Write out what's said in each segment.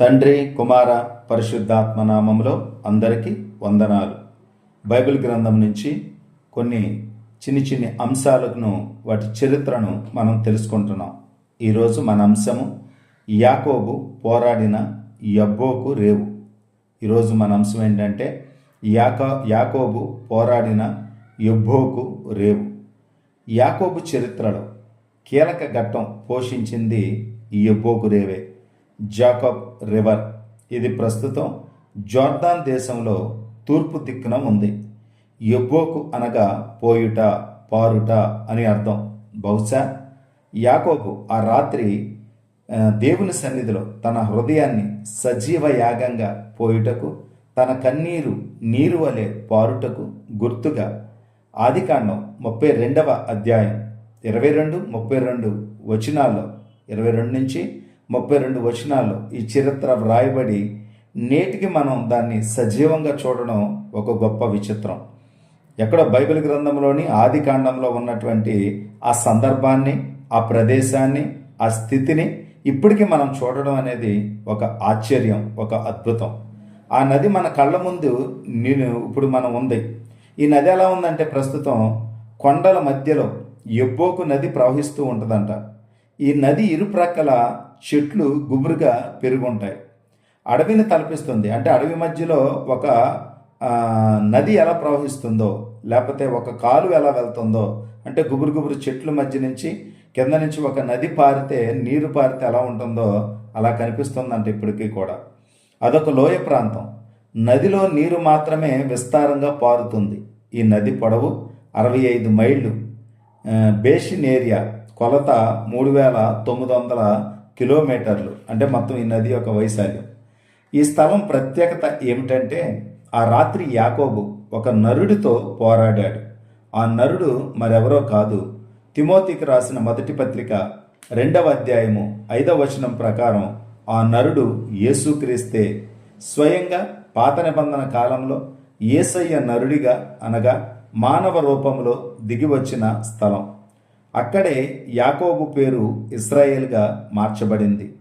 తండ్రి కుమార పరిశుద్ధాత్మ నామంలో అందరికీ వందనాలు. బైబిల్ గ్రంథం నుంచి కొన్ని చిన్ని చిన్ని అంశాలను వాటి చరిత్రను మనం తెలుసుకుంటున్నాం. ఈరోజు మన అంశము యాకోబు పోరాడిన యబ్బోకు రేవు. ఈరోజు మన అంశం ఏంటంటే యాకా యాకోబు పోరాడిన యబ్బోకు రేవు. యాకోబు చరిత్రలో కీలక ఘట్టం పోషించింది ఈ యబ్బోకు రేవే. Jacob river. ఇది ప్రస్తుతం జోర్దాన్ దేశంలో తూర్పు దిక్కున ఉంది. యబ్బోకు అనగా పోయుట పారుట అని అర్థం. బహుశా యాకోబు ఆ రాత్రి దేవుని సన్నిధిలో తన హృదయాన్ని సజీవ యాగంగా పోయుటకు తన కన్నీరు నీరు వలె పారుటకు గుర్తుగా ఆదికాండం ముప్పై రెండవ అధ్యాయం ఇరవై రెండు ముప్పై రెండు వచనాల్లో ఇరవై రెండు నుంచి ముప్పై రెండు వచనాలు ఈ చరిత్ర వ్రాయబడి నేటికి మనం దాన్ని సజీవంగా చూడడం ఒక గొప్ప విచిత్రం. ఎక్కడో బైబిల్ గ్రంథంలోని ఆది కాండంలో ఉన్నటువంటి ఆ సందర్భాన్ని ఆ ప్రదేశాన్ని ఆ స్థితిని ఇప్పటికీ మనం చూడడం అనేది ఒక ఆశ్చర్యం ఒక అద్భుతం. ఆ నది మన కళ్ళ ముందు నేను ఇప్పుడు మనం ఉంది. ఈ నది ఎలా ఉందంటే ప్రస్తుతం కొండల మధ్యలో ఎబ్బోకు నది ప్రవహిస్తూ ఉంటుందంట. ఈ నది ఇరుప్రక్కల చెట్లు గుబురుగా పెరుగుంటాయి. అడవిని తలపిస్తుంది. అంటే అడవి మధ్యలో ఒక నది ఎలా ప్రవహిస్తుందో లేకపోతే ఒక కాలు ఎలా వెళ్తుందో అంటే గుబురు గుబురు చెట్ల మధ్య నుంచి కింద నుంచి ఒక నది పారితే నీరు పారితే ఎలా ఉంటుందో అలా కనిపిస్తుందంట ఇప్పటికీ కూడా. అదొక లోయ ప్రాంతం. నదిలో నీరు మాత్రమే విస్తారంగా పారుతుంది. ఈ నది పొడవు అరవై ఐదు మైళ్ళు బేషిన్ ఏరియా కొలత మూడు వేల తొమ్మిది వందల కిలోమీటర్లు అంటే మొత్తం ఈ నది యొక్క వైశాల్యం. ఈ స్థలం ప్రత్యేకత ఏమిటంటే ఆ రాత్రి యాకోబు ఒక నరుడితో పోరాడాడు. ఆ నరుడు మరెవరో కాదు. తిమోతికి రాసిన మొదటి పత్రిక రెండవ అధ్యాయము ఐదవ వచనం ప్రకారం ఆ నరుడు యేసుక్రీస్తే స్వయంగా పాత నిబంధన కాలంలో యేసయ్య నరుడిగా అనగా మానవ రూపంలో దిగి వచ్చిన స్థలం. అక్కడే యాకోబు పేరు ఇస్రాయేల్గా మార్చబడింది.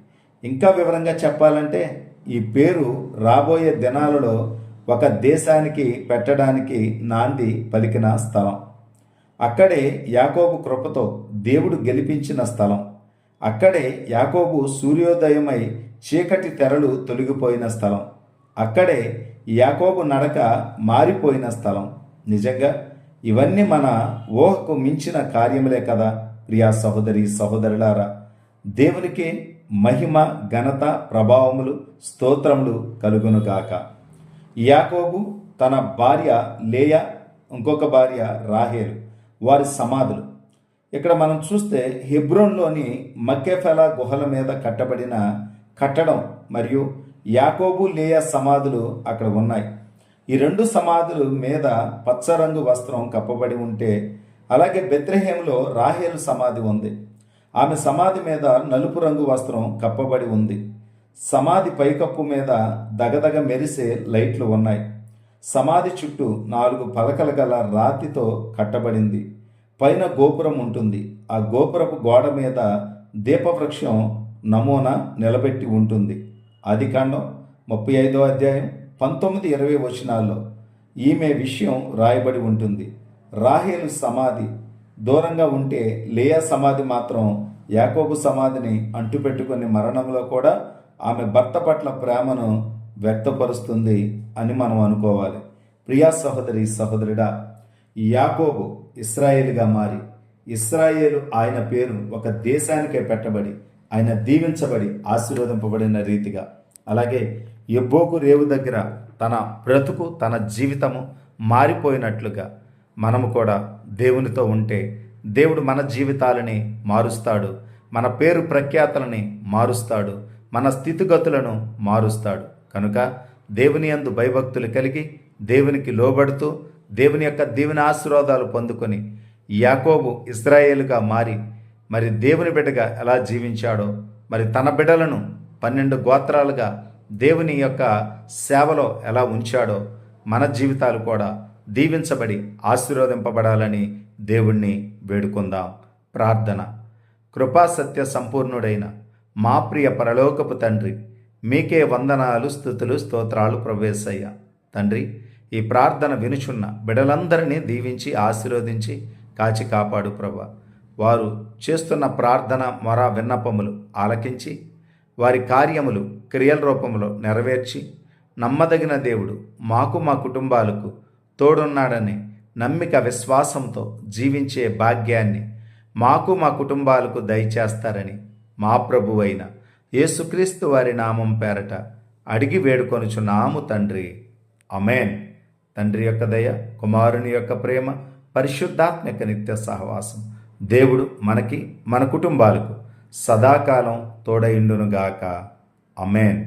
ఇంకా వివరంగా చెప్పాలంటే ఈ పేరు రాబోయే దినాలలో ఒక దేశానికి పెట్టడానికి నాంది పలికిన స్థలం. అక్కడే యాకోబు కృపతో దేవుడు గెలిపించిన స్థలం. అక్కడే యాకోబు సూర్యోదయమై చీకటి తెరలు తొలగిపోయిన స్థలం. అక్కడే యాకోబు నడక మారిపోయిన స్థలం. నిజంగా ఇవన్నీ మన ఊహకు మించిన కార్యములే కదా ప్రియా సహోదరి సహోదరులారా. దేవునికి మహిమ ఘనత ప్రభావములు స్తోత్రములు కలుగునుగాక యాకోబు తన భార్య లేయ ఇంకొక భార్య రాహేలు వారి సమాధులు. ఇక్కడ మనం చూస్తే హెబ్రోన్లోని మక్కేఫెలా గుహల మీద కట్టబడిన కట్టడం మరియు యాకోబు లేయ సమాధులు అక్కడ ఉన్నాయి. ఈ రెండు సమాధుల మీద పచ్చరంగు వస్త్రం కప్పబడి ఉంటే అలాగే బెత్రహేంలో రాహేలు సమాధి ఉంది. ఆమె సమాధి మీద నలుపు రంగు వస్త్రం కప్పబడి ఉంది. సమాధి పైకప్పు మీద దగదగ మెరిసే లైట్లు ఉన్నాయి. సమాధి చుట్టూ నాలుగు పలకల గల రాతితో కట్టబడింది. పైన గోపురం ఉంటుంది. ఆ గోపురపు గోడ మీద దీపవృక్షం నమూనా నిలబెట్టి ఉంటుంది. ఆదికాండం ముప్పై ఐదో అధ్యాయం. పంతొమ్మిది ఇరవై వచనాల్లో ఈమె విషయం రాయబడి ఉంటుంది. రాహేలు సమాధి దూరంగా ఉంటే లేయా సమాధి మాత్రం యాకోబు సమాధిని అంటుపెట్టుకుని మరణంలో కూడా ఆమె భర్త పట్ల ప్రేమను వ్యక్తపరుస్తుంది అని మనం అనుకోవాలి. ప్రియా సహోదరి సహోదరుడా యాకోబు ఇస్రాయేల్గా మారి ఇస్రాయేలు ఆయన పేరు ఒక దేశానికే పెట్టబడి ఆయన దీవించబడి ఆశీర్వదింపబడిన రీతిగా. అలాగే ఎబ్బోకు రేవు దగ్గర తన బ్రతుకు తన జీవితము మారిపోయినట్లుగా మనము కూడా దేవునితో ఉంటే దేవుడు మన జీవితాలని మారుస్తాడు మన పేరు ప్రఖ్యాతలని మారుస్తాడు మన స్థితిగతులను మారుస్తాడు. కనుక దేవుని యందు భయభక్తులు కలిగి దేవునికి లోబడుతూ దేవుని యొక్క దీవెన ఆశీర్వాదాలు పొందుకొని యాకోబు ఇస్రాయేలుగా మారి మరి దేవుని బిడ్డగా ఎలా జీవించాడో మరి తన బిడ్డలను పన్నెండు గోత్రాలుగా దేవుని యొక్క సేవలో ఎలా ఉంచాడో మన జీవితాలు కూడా దీవించబడి ఆశీర్వదింపబడాలని దేవుణ్ణి వేడుకుందాం. ప్రార్థన. కృపా సత్య సంపూర్ణుడైన మా ప్రియ పరలోకపు తండ్రి మీకే వందనాలు స్థుతులు స్తోత్రాలు ప్రవేశయ్య. తండ్రి ఈ ప్రార్థన వినుచున్న బిడలందరినీ దీవించి ఆశీర్వదించి కాచి కాపాడు ప్రభ. వారు చేస్తున్న ప్రార్థన మొర విన్నపములు ఆలకించి వారి కార్యములు క్రియల రూపంలో నెరవేర్చి నమ్మదగిన దేవుడు మాకు మా కుటుంబాలకు తోడున్నాడని నమ్మిక విశ్వాసంతో జీవించే భాగ్యాన్ని మాకు మా కుటుంబాలకు దయచేస్తారని మా ప్రభు అయిన యేసుక్రీస్తు వారి నామం పేరట అడిగి వేడుకొనుచున్నాము తండ్రి. అమేన్ తండ్రి యొక్క దయ కుమారుని యొక్క ప్రేమ పరిశుద్ధాత్మక నిత్య సహవాసం. దేవుడు మనకి మన కుటుంబాలకు సదాకాలం తోడయుండునుగాక అమేన్